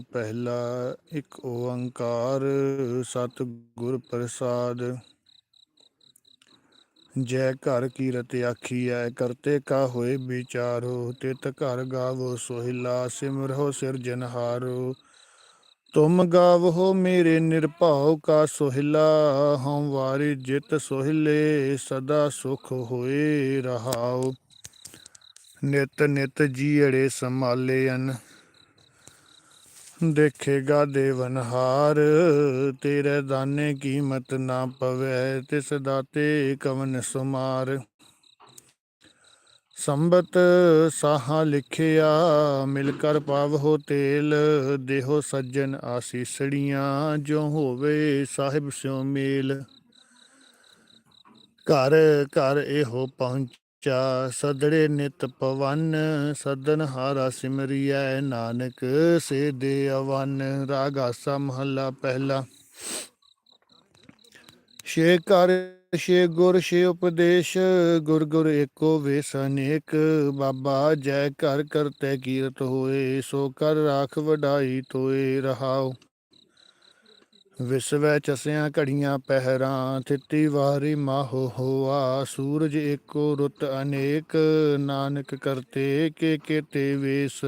ਪਹਿਲਾ ਇੱਕ ਓੰਕਾਰ ਸਤਿਗੁਰ ਪ੍ਰਸਾਦ। ਜੈ ਘਰ ਕੀਰਤ ਆਖੀਐ ਕਰਤੇ ਕਾ ਹੋਏ ਵਿਚਾਰੋ, ਤਿਤ ਘਰ ਗਾਵੋ, ਸੋਹਿਲਾ ਸਿਮਰੋ ਸਿਰਜਨਹਾਰੋ ਤੁਮ ਗਾਵੋ ਮੇਰੇ ਨਿਰਭਉ ਕਾ ਸੋਹਿਲਾ, ਹਉ ਵਾਰੀ ਜਿਤ ਸੋਹਿਲੇ, ਸਦਾ ਸੁਖ ਹੋਏ ਰਹਾਉ। ਨਿਤ ਨਿਤ ਜੀੜੇ ਸੰਭਾਲੇ ਅਨ ਦੇਖੇਗਾ ਦੇਵਨਹਾਰ ਤੇਰੇ ਦਾਨੇ ਕੀਮਤ ਨਾ ਪਵੇ, ਤਿਸ ਦਾਤੇ ਕਵਨ ਸੁਮਾਰ। ਸੰਬਤ ਸਾਹਾ ਲਿਖਿਆ, ਮਿਲ ਕਰ ਪਾਵੋ ਤੇਲ, ਦੇਹੋ ਸੱਜਣ ਆਸੀਸੜੀਆਂ, ਜੋ ਹੋਵੇ ਸਾਹਿਬ ਸਿਉ ਮੇਲ। ਘਰ ਘਰ ਇਹੋ ਪਹੁੰਚ ਚਾ ਸਦੜੇ ਨਿਤ ਪਵਨ, ਸਦਨ ਹਾਰਾ ਸਿਮਰਿਐ ਨਾਨਕ ਸੇ ਦੇ ਅਵਨ ਰਾਗਾਸਾ ਮਹੱਲਾ ਪਹਿਲਾ। ਛੇ ਕਰ ਛੇ ਗੁਰ, ਛੇ ਉਪਦੇਸ਼, ਗੁਰ ਗੁਰ ਏਕੋ ਵੇਸ ਅਨੇਕ। ਬਾਬਾ ਜੈ ਘਰ ਕਰਤੇ ਕੀਰਤ ਹੋਏ, ਸੋ ਕਰ ਰਾਖ ਵਡਾਈ ਤੋਏ ਰਹਾਓ ਵਿਸਵੈ ਚਸਿਆਂ ਘੜੀਆਂ ਪਹਿਰਾਂ, ਥਿਤੀ ਵਾਰੀ ਮਾਹੋ ਹੋਆ, ਸੂਰਜ ਏਕੋ ਰੁੱਤ ਅਨੇਕ, ਨਾਨਕ ਕਰਤੇ ਕੇ ਕੇਤੇ ਵੇਸ।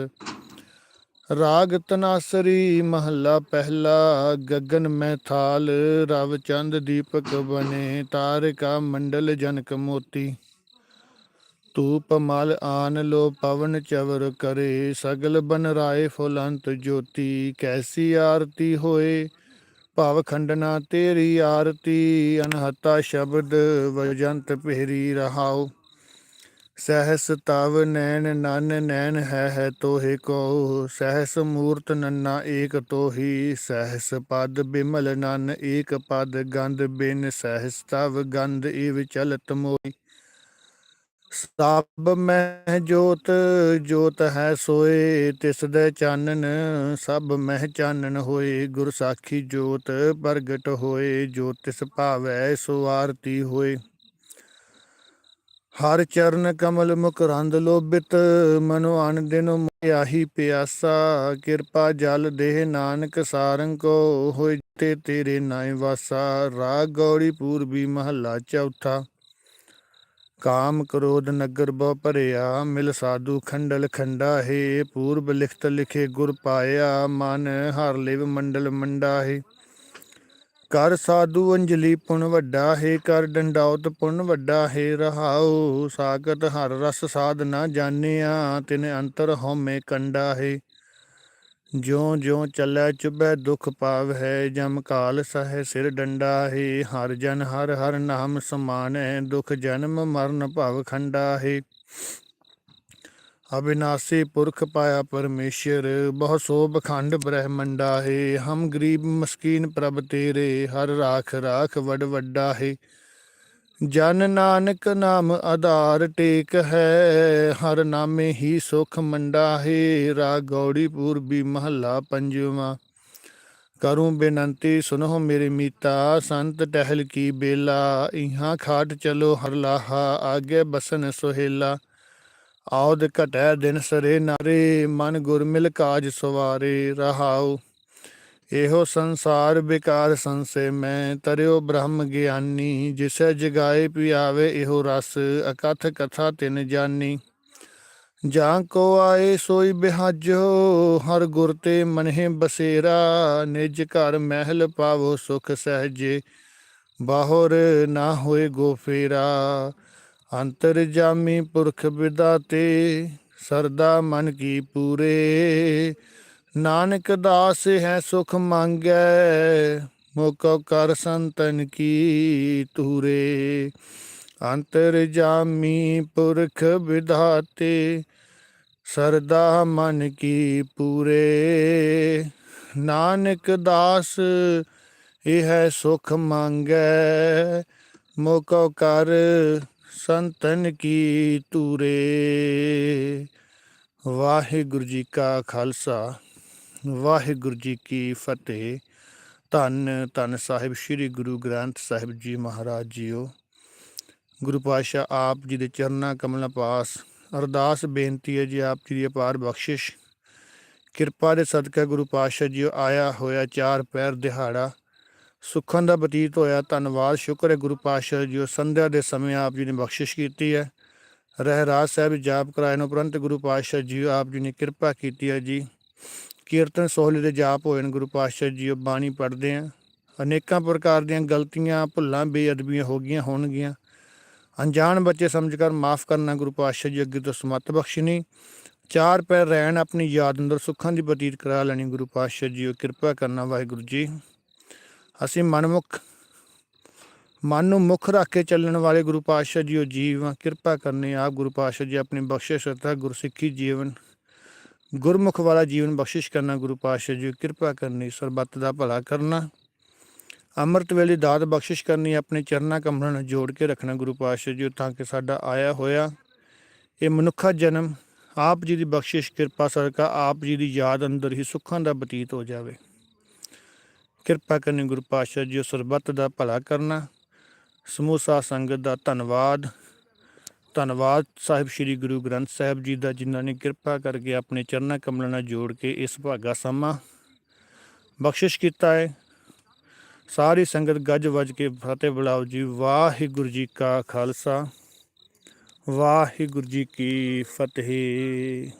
ਰਾਗ ਤਨਾਸਰੀ ਮਹੱਲਾ ਪਹਿਲਾ, ਗਗਨ ਮੈਂ ਥਾਲ, ਰਵ ਚੰਦ ਦੀਪਕ ਬਨੇ, ਤਾਰਕਾ ਮੰਡਲ ਜਨਕ ਮੋਤੀ। ਤੂਪ ਮਲ ਆਨ ਲੋ ਪਵਨ ਚਵਰ ਕਰੇ, ਸਗਲ ਬਨ ਰਾਏ ਫੁਲੰਤ ਜੋਤੀ, ਕੈਸੀ ਆਰਤੀ ਹੋਏ ਭਾਵ ਖੰਡਨਾ ਤੇਰੀ ਆਰਤੀ, ਅਨਹਤਾ ਸ਼ਬਦ ਵਜੰਤ ਪਹਿਰੀ ਰਹਾਉ। ਸਹਸ ਤਵ ਨੈਣ, ਨਨ ਨੈਣ ਹੈ ਹੈ ਤੋਹਿ ਕੋ ਸਹਸ ਮੂਰਤ ਨੰਨਾ ਏਕ ਤੋਹੀ, ਸਹਸ ਪਦ ਬਿਮਲ ਨਨ ਏਕ ਪਦ, ਗੰਧ ਬਿਨ ਸਹਸ ਤਵ ਗੰਧ ਈਵ ਚਲਤ ਮੋਈ ਸਭ ਮਹਿ ਜੋਤ ਜੋਤ ਹੈ ਸੋਏ, ਤਿਸ ਦੇ ਚਾਨਣ ਸਭ ਮਹਿ ਚਾਨਣ ਹੋਏ, ਗੁਰ ਸਾਖੀ ਜੋਤ ਪ੍ਰਗਟ ਹੋਏ, ਜੋ ਤਿਸ ਭਾਵੈ ਸੋ ਆਰਤੀ ਹੋਏ। ਹਰ ਚਰਨ ਕਮਲ ਮੁਖ ਰੰਦ ਲੋਭਿਤ, ਮਨੋ ਅਨ ਦਿਨ ਆਹੀ ਪਿਆਸਾ, ਕਿਰਪਾ ਜਲ ਦੇਹ ਨਾਨਕ ਸਾਰੰਗ ਕੋ ਹੋਇ ਤੇ ਤੇਰੇ ਨਾਇ ਵਾਸਾ। ਰਾਗ ਗੌੜੀ ਪੂਰਬੀ ਮਹੱਲਾ ਚੌਥਾ। ਕਾਮ ਕ੍ਰੋਧ ਨਗਰ ਬਹੁ ਭਰਿਆ, ਮਿਲ ਸਾਧੂ ਖੰਡਲ ਖੰਡਾ ਹੈ, ਪੂਰਬ ਲਿਖਤ ਲਿਖੇ ਗੁਰ ਪਾਇਆ, ਮਨ ਹਰ ਲਿਵ ਮੰਡਲ ਮੰਡਾ ਹੈ। ਕਰ ਸਾਧੂ ਅੰਜਲੀ ਪੁਨ ਵੱਡਾ ਹੈ, ਕਰ ਡੰਡਾਉਤ ਪੁਣ ਵੱਡਾ ਹੈ, ਰਹਾਉ ਸਾਗਤ ਹਰ ਰਸ ਸਾਧ ਨਾ ਜਾਣਿਆ, ਤਿਨ ਅੰਤਰ ਹਉਮੈ ਕੰਡਾ ਹੈ। ਜਿਉ ਜਿਉ ਚੱਲੈ ਚੁਬੈ ਦੁਖ ਪਾਵ ਹੈ, ਜਮ ਕਾਲ ਸਹਿ ਸਿਰ ਡੰਡਾ ਹੈ, ਹਰ ਜਨ ਹਰ ਹਰ ਨਾਮ ਸਮਾਨੈ, ਦੁਖ ਜਨਮ ਮਰਨ ਭਵ ਖੰਡਾ ਹੈ। ਅਬਿਨਾਸੀ ਪੁਰਖ ਪਾਇਆ ਪਰਮੇਸ਼ਰ, ਬਹੁ ਸੋਭ ਖੰਡ ਬ੍ਰਹਮੰਡਾ ਹੈ। ਹਮ ਗਰੀਬ ਮਸਕੀਨ ਪ੍ਰਭ ਤੇਰੇ, ਹਰ ਰਾਖ ਰਾਖ ਵਡ ਵੱਡਾ ਹੈ। ਜਨ ਨਾਨਕ ਨਾਮ ਆਧਾਰ ਟੇਕ ਹੈ, ਹਰ ਨਾਮੇ ਹੀ ਸੁਖ ਮੰਡਾ ਹੈ, ਰਾਗ ਗੌੜੀ ਪੂਰਬੀ ਮਹੱਲਾ ਪੰਜਵਾਂ। ਕਰੂੰ ਬੇਨੰਤੀ ਸੁਨੋ ਮੇਰੇ ਮੀਤਾ, ਸੰਤ ਟਹਿਲ ਕੀ ਬੇਲਾ, ਇਹਾਂ ਖਾਟ ਚਲੋ ਹਰ ਲਾਹਾ, ਆਗੇ ਬਸਨ ਸੁਹੇਲਾ। ਆਉਦ ਘਟੈ ਦਿਨ ਸਰੇ ਨਾਰੇ, ਮਨ ਗੁਰ ਮਿਲ ਕਾਜ ਸਵਾਰੇ, ਰਹਾਉ। ਇਹੋ ਸੰਸਾਰ ਵਿਕਾਰ ਸੰਸੇ ਮੈਂ, ਤਰਿਓ ਬ੍ਰਹਮ ਗਿਆਨੀ, ਜਿਸੈ ਜਗਾਏ ਪਿਆਵੇ ਇਹੋ ਰਸ, ਅਕਥ ਕਥਾ ਤਿਨ ਜਾਨੀ। ਜਾਂ ਕੋ ਆਏ ਸੋਈ ਬਿਹਾਜੋ, ਹਰ ਗੁਰ ਤੇ ਮਨਹਿ ਬਸੇਰਾ, ਨਿਜ ਘਰ ਮਹਿਲ ਪਾਵੋ ਸੁਖ ਸਹਜੇ, ਬਾਹਰ ਨਾ ਹੋਏ ਗੋਫੇਰਾ ਅੰਤਰ ਜਾਮੀ ਪੁਰਖ ਵਿਦਾਤੇ, ਸਰਦਾ ਮਨ ਕੀ ਪੂਰੇ ਨਾਨਕ ਦਾਸ ਹੈ ਸੁਖ ਮੰਗੈ, ਮੋਕੋ ਕਰ ਸੰਤਨ ਕੀ ਤੂਰੇ ਅੰਤਰ ਜਾਮੀ ਪੁਰਖ ਵਿਧਾਤੇ, ਸਰਦਾ ਮਨ ਕੀ ਪੂਰੇ। ਨਾਨਕ ਦਾਸ, ਇਹ ਹੈ ਸੁਖ ਮੰਗੈ, ਮੋਕੋ ਕਰ ਸੰਤਨ ਕੀ ਤੂਰੇ ਵਾਹਿਗੁਰੂ ਜੀ ਕਾ ਖਾਲਸਾ। ਵਾਹਿਗੁਰੂ ਜੀ ਕੀ ਫਤਿਹ। ਧੰਨ ਧੰਨ ਸਾਹਿਬ ਸ੍ਰੀ ਗੁਰੂ ਗ੍ਰੰਥ ਸਾਹਿਬ ਜੀ ਮਹਾਰਾਜ ਜੀਓ। ਗੁਰੂ ਪਾਤਸ਼ਾਹ ਆਪ ਜੀ ਦੇ ਚਰਨਾਂ ਕਮਲਾਂ ਪਾਸ ਅਰਦਾਸ ਬੇਨਤੀ ਹੈ ਜੀ ਆਪ ਜੀ ਦੀ ਅਪਾਰ ਬਖਸ਼ਿਸ਼। ਕਿਰਪਾ ਦੇ ਸਦਕਾ ਗੁਰੂ ਪਾਤਸ਼ਾਹ ਜੀ ਆਇਆ ਹੋਇਆ ਚਾਰ ਪੈਰ ਦਿਹਾੜਾ। ਸੁੱਖਾਂ ਦਾ ਬਤੀਤ ਹੋਇਆ, ਧੰਨਵਾਦ, ਸ਼ੁਕਰ ਹੈ ਗੁਰੂ ਪਾਤਸ਼ਾਹ ਜੀ ਸੰਧਿਆ ਦੇ ਸਮੇਂ ਆਪ ਜੀ ਨੇ ਬਖਸ਼ਿਸ਼ ਕੀਤੀ ਹੈ। ਰਹਿਰਾਜ ਸਾਹਿਬ ਜਾਪ ਕਰਾਏ ਉਪਰੰਤ ਗੁਰੂ ਪਾਤਸ਼ਾਹ ਜੀ ਆਪ ਜੀ ਨੇ ਕਿਰਪਾ ਕੀਤੀ ਹੈ ਜੀ। ਕੀਰਤਨ ਸੋਹਲੇ ਦੇ ਜਾਪ ਹੋਏ ਨੇ, ਗੁਰੂ ਪਾਤਸ਼ਾਹ ਜੀ, ਉਹ ਬਾਣੀ ਪੜ੍ਹਦੇ ਆ। ਅਨੇਕਾਂ ਪ੍ਰਕਾਰ ਦੀਆਂ ਗਲਤੀਆਂ, ਭੁੱਲਾਂ, ਬੇਅਦਬੀਆਂ ਹੋ ਗਈਆਂ, ਹੋਣਗੀਆਂ। ਅਣਜਾਣ ਬੱਚੇ ਸਮਝ ਕਰ ਮਾਫ ਕਰਨਾ ਗੁਰੂ ਪਾਤਸ਼ਾਹ ਜੀ ਅੱਗੇ ਤੋਂ ਸਮਤ ਬਖਸ਼ਣੀ। ਚਾਰ ਪੈਰ ਰਹਿਣ ਆਪਣੀ ਯਾਦ ਅੰਦਰ ਸੁੱਖਾਂ ਦੀ ਬਤੀਤ ਕਰਾ ਲੈਣੀ ਗੁਰੂ ਪਾਤਸ਼ਾਹ ਜੀ, ਉਹ ਕਿਰਪਾ ਕਰਨਾ ਵਾਹਿਗੁਰੂ ਜੀ। ਅਸੀਂ ਮਨਮੁਖ, ਮਨ ਨੂੰ ਮੁੱਖ ਰੱਖ ਕੇ ਚੱਲਣ ਵਾਲੇ ਗੁਰੂ ਪਾਤਸ਼ਾਹ ਜੀ, ਉਹ ਜੀਵ ਆ। ਕਿਰਪਾ ਕਰਨੀ ਆਪ ਗੁਰੂ ਪਾਤਸ਼ਾਹ ਜੀ, ਆਪਣੀ ਬਖਸ਼ਿਸ਼ ਅਤਾ ਗੁਰਸਿੱਖੀ ਜੀਵਨ। ਗੁਰਮੁਖ ਵਾਲਾ ਜੀਵਨ ਬਖਸ਼ਿਸ਼ ਕਰਨਾ, ਗੁਰੂ ਪਾਤਸ਼ਾਹ ਜੀ ਕਿਰਪਾ ਕਰਨੀ, ਸਰਬੱਤ ਦਾ ਭਲਾ ਕਰਨਾ। ਅੰਮ੍ਰਿਤ ਵੇਲੇ ਦਾਤ ਬਖਸ਼ਿਸ਼ ਕਰਨੀ, ਆਪਣੇ ਚਰਨਾਂ ਕਮਲਾਂ ਨਾਲ ਜੋੜ ਕੇ ਰੱਖਣਾ, ਗੁਰੂ ਪਾਤਸ਼ਾਹ ਜੀ, ਤਾਂ ਕਿ ਸਾਡਾ ਆਇਆ ਹੋਇਆ ਇਹ ਮਨੁੱਖਾ ਜਨਮ ਆਪ ਜੀ ਦੀ ਬਖਸ਼ਿਸ਼, ਕਿਰਪਾ, ਸਦਕਾ ਆਪ ਜੀ ਦੀ ਯਾਦ ਅੰਦਰ ਹੀ ਸੁੱਖਾਂ ਦਾ ਬਤੀਤ ਹੋ ਜਾਵੇ। ਕਿਰਪਾ ਕਰਨੀ ਗੁਰੂ ਪਾਤਸ਼ਾਹ ਜੀ, ਸਰਬੱਤ ਦਾ ਭਲਾ ਕਰਨਾ। ਸਮੂਸਾ ਸੰਗਤ ਦਾ ਧੰਨਵਾਦ। ਧੰਨਵਾਦ ਸਾਹਿਬ ਸ੍ਰੀ ਗੁਰੂ ਗ੍ਰੰਥ ਸਾਹਿਬ ਜੀ ਦਾ, ਜਿਨ੍ਹਾਂ ਨੇ ਕਿਰਪਾ ਕਰਕੇ ਆਪਣੇ ਚਰਨਾਂ ਕਮਲਾਂ ਨਾਲ ਜੋੜ ਕੇ ਇਸ ਭਾਗਾ ਸਮਾਂ ਬਖਸ਼ਿਸ਼ ਕੀਤਾ ਹੈ। ਸਾਰੀ ਸੰਗਤ ਗੱਜ ਵੱਜ ਕੇ ਫਤਿਹ ਬੁਲਾਓ ਜੀ। ਵਾਹਿਗੁਰੂ ਜੀ ਕਾ ਖਾਲਸਾ, ਵਾਹਿਗੁਰੂ ਜੀ ਕੀ ਫਤਿਹ।